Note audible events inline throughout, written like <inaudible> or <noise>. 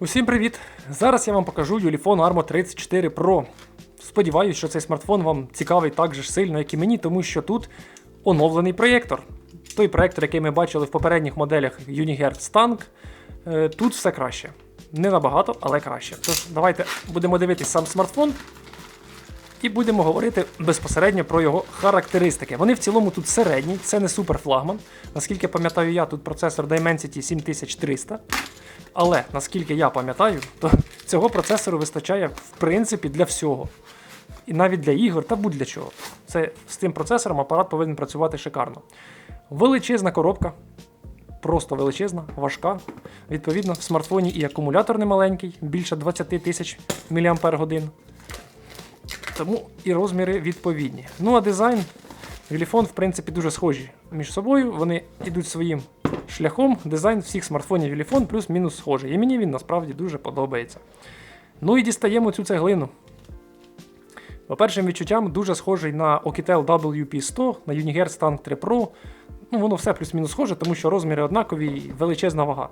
Усім привіт! Зараз я вам покажу Ulefone Armo 34 Pro. Сподіваюсь, що цей смартфон вам цікавий так же сильно, як і мені, тому що тут оновлений проєктор. Той проєктор, який ми бачили в попередніх моделях Unihertz Tank, е, тут все краще. Не набагато, але краще. Тож, давайте будемо дивитись сам смартфон і будемо говорити безпосередньо про його характеристики. Вони в цілому тут середні, це не супер флагман. Наскільки пам'ятаю я, тут процесор Dimensity 7300. Але наскільки я пам'ятаю, то цього процесору вистачає в принципі для всього. І навіть для ігор та будь-для чого. Це з цим процесором апарат повинен працювати шикарно. Величезна коробка, просто величезна, важка. Відповідно, в смартфоні і акумулятор немаленький, більше 20 тисяч мАч. Тому і розміри відповідні. Ну а дизайн, Віліфон, в принципі, дуже схожі між собою. Вони йдуть своїм шляхом. Дизайн всіх смартфонів Віліфон плюс-мінус схожий. І мені він насправді дуже подобається. Ну і дістаємо цю цеглину. По першим відчуттям дуже схожий на Oukitel WP100, на Unihertz Tank 3 Pro. Ну, воно все плюс-мінус схоже, тому що розміри однакові і величезна вага.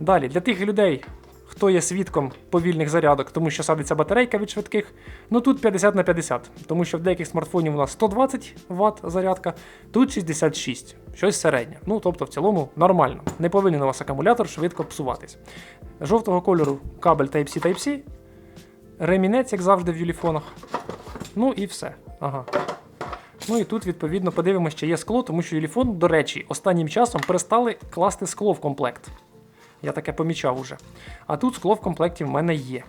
Далі, для тих людей, хто є свідком повільних зарядок, тому що садиться батарейка від швидких, ну тут 50 на 50, тому що в деяких смартфонів у нас 120 Вт зарядка, тут 66, щось середнє. Ну, тобто, в цілому нормально. Не повинен у вас акумулятор швидко псуватись. Жовтого кольору кабель Type-C Type-C, ремінець, як завжди, в юліфонах. Ну і все. Ага. Ну і тут, відповідно, подивимося, чи є скло, тому що Юліфон, до речі, останнім часом перестали класти скло в комплект. Я таке помічав уже. А тут скло в комплекті в мене є.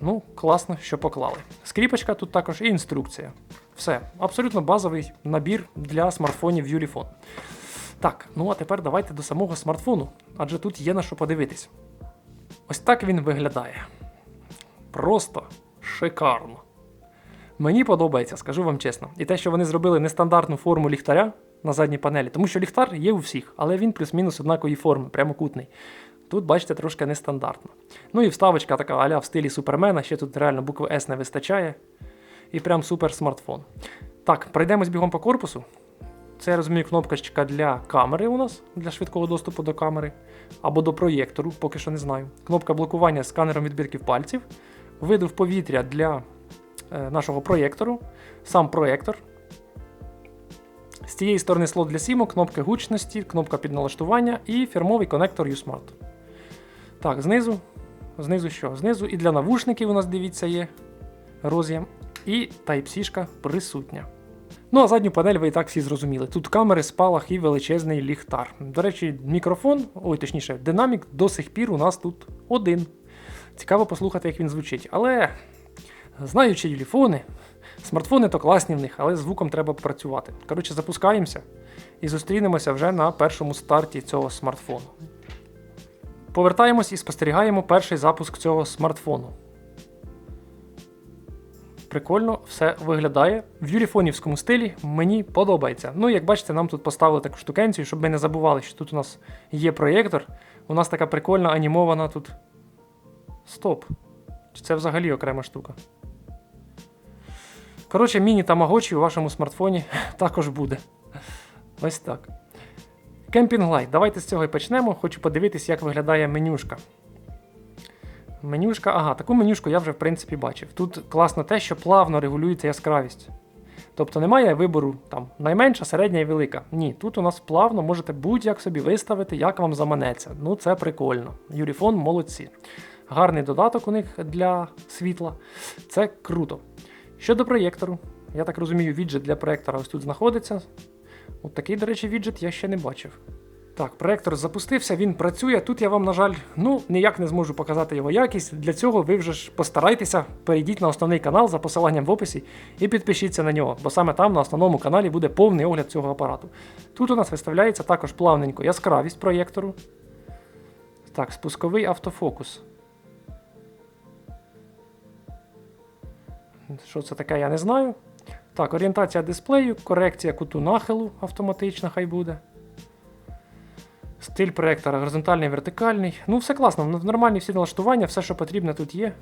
Ну, класно, що поклали. Скріпочка тут також і інструкція. Все, абсолютно базовий набір для смартфонів Юліфон. Так, ну а тепер давайте до самого смартфону, адже тут є на що подивитись. Ось так він виглядає. Просто шикарно. Мені подобається, скажу вам чесно. І те, що вони зробили нестандартну форму ліхтаря на задній панелі, тому що ліхтар є у всіх, але він плюс-мінус однакової форми, прямокутний. Тут, бачите, трошки нестандартно. Ну і вставочка така аля в стилі Супермена, ще тут реально букви S не вистачає. І прям супер смартфон. Так, пройдемось бігом по корпусу. Це я розумію, кнопочка для камери у нас, для швидкого доступу до камери, або до проєктору, поки що не знаю. Кнопка блокування сканером відбитків пальців, видув повітря для е, нашого проєктору, сам проєктор. З цієї сторони слот для сімок, кнопки гучності, кнопка підналаштування і фірмовий конектор USmart. Так, знизу. Знизу що? Знизу і для навушників у нас, дивіться, є роз'єм. І Type-C присутня. Ну, а задню панель ви і так всі зрозуміли. Тут камери, спалах і величезний ліхтар. До речі, мікрофон, ой, точніше, динамік до сих пір у нас тут один. Цікаво послухати, як він звучить. Але, знаючи юліфони, смартфони то класні в них, але звуком треба працювати. Коротше, запускаємося і зустрінемося вже на першому старті цього смартфону. Повертаємось і спостерігаємо перший запуск цього смартфону. Прикольно все виглядає в юліфонівському стилі. Мені подобається. Ну, як бачите, нам тут поставили таку штукенцію, щоб ми не забували, що тут у нас є проєктор. У нас така прикольна анімована тут. Стоп. Чи це взагалі окрема штука? Коротше, міні-тамагочі у вашому смартфоні <laughs> також буде. Ось так. Camping Light. Давайте з цього і почнемо. Хочу подивитись, як виглядає менюшка. Менюшка, ага, таку менюшку я вже в принципі бачив. Тут класно те, що плавно регулюється яскравість. Тобто немає вибору там найменша, середня і велика. Ні, тут у нас плавно можете будь-як собі виставити, як вам заманеться. Ну це прикольно. Юріфон молодці. Гарний додаток у них для світла. Це круто. Щодо проєктору, я так розумію, віджит для проєктора ось тут знаходиться. От такий, до речі, віджит я ще не бачив. Так, проектор запустився, він працює. Тут я вам, на жаль, ну ніяк не зможу показати його якість. Для цього ви вже ж постарайтеся, перейдіть на основний канал за посиланням в описі і підпишіться на нього, бо саме там на основному каналі буде повний огляд цього апарату. Тут у нас виставляється також плавненько яскравість проєктору. Так, спусковий автофокус. Що це таке, я не знаю. Так, орієнтація дисплею, корекція куту нахилу автоматична, хай буде. Стиль проєктора горизонтальний, вертикальний. Ну, все класно, нормальні всі налаштування, все, що потрібно, тут є.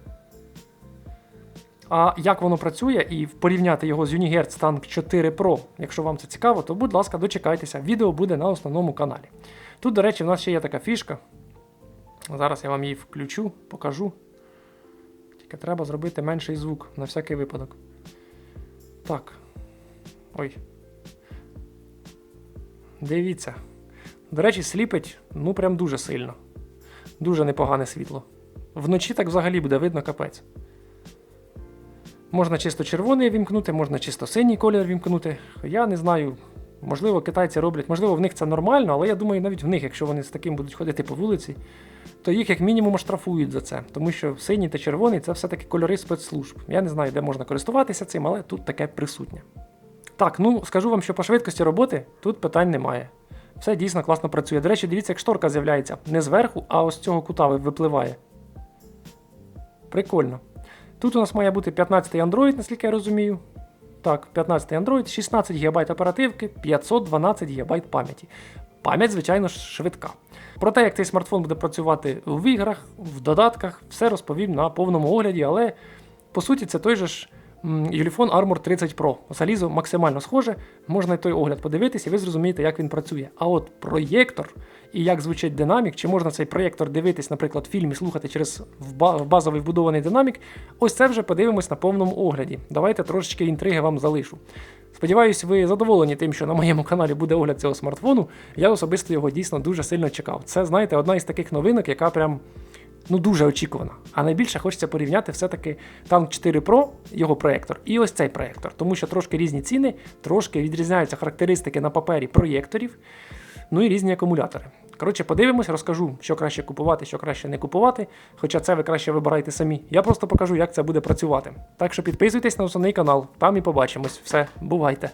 А як воно працює і порівняти його з Unihertz Tank 4 Pro, якщо вам це цікаво, то будь ласка, дочекайтеся, відео буде на основному каналі. Тут, до речі, в нас ще є така фішка. Зараз я вам її включу, покажу. Тільки треба зробити менший звук на всякий випадок. Так. Ой. Дивіться. До речі, сліпить, ну прям дуже сильно. Дуже непогане світло. Вночі так взагалі буде видно капець. Можна чисто червоний вімкнути, можна чисто синій колір вімкнути. Я не знаю. Можливо, китайці роблять, можливо, в них це нормально, але я думаю, навіть в них, якщо вони з таким будуть ходити по вулиці, то їх як мінімум штрафують за це. Тому що синій та червоний це все-таки кольори спецслужб. Я не знаю, де можна користуватися цим, але тут таке присутнє. Так, ну скажу вам, що по швидкості роботи тут питань немає. Все дійсно класно працює. До речі, дивіться, як шторка з'являється не зверху, а ось цього кута випливає. Прикольно. Тут у нас має бути 15-й Android, наскільки я розумію. Так, 15-й Android, 16 ГБ оперативки, 512 ГБ пам'яті. Пам'ять, звичайно швидка. Про те, як цей смартфон буде працювати в іграх, в додатках, все розповім на повному огляді, але по суті це той же ж Ulefone Armor 30 Pro. Залізо максимально схоже, можна той огляд подивитися, і ви зрозумієте, як він працює. А от проєктор і як звучить динамік, чи можна цей проєктор дивитись, наприклад, в фільмі, слухати через базовий вбудований динамік, ось це вже подивимось на повному огляді. Давайте трошечки інтриги вам залишу. Сподіваюсь, ви задоволені тим, що на моєму каналі буде огляд цього смартфону. Я особисто його дійсно дуже сильно чекав. Це, знаєте, одна із таких новинок, яка прям ну дуже очікувана. А найбільше хочеться порівняти все-таки Tank 4 Pro, його проєктор, і ось цей проєктор, тому що трошки різні ціни, трошки відрізняються характеристики на папері проєкторів, ну і різні акумулятори. Коротше, подивимось, розкажу, що краще купувати, що краще не купувати. Хоча це ви краще вибирайте самі. Я просто покажу, як це буде працювати. Так що підписуйтесь на основний канал, там і побачимось. Все, бувайте!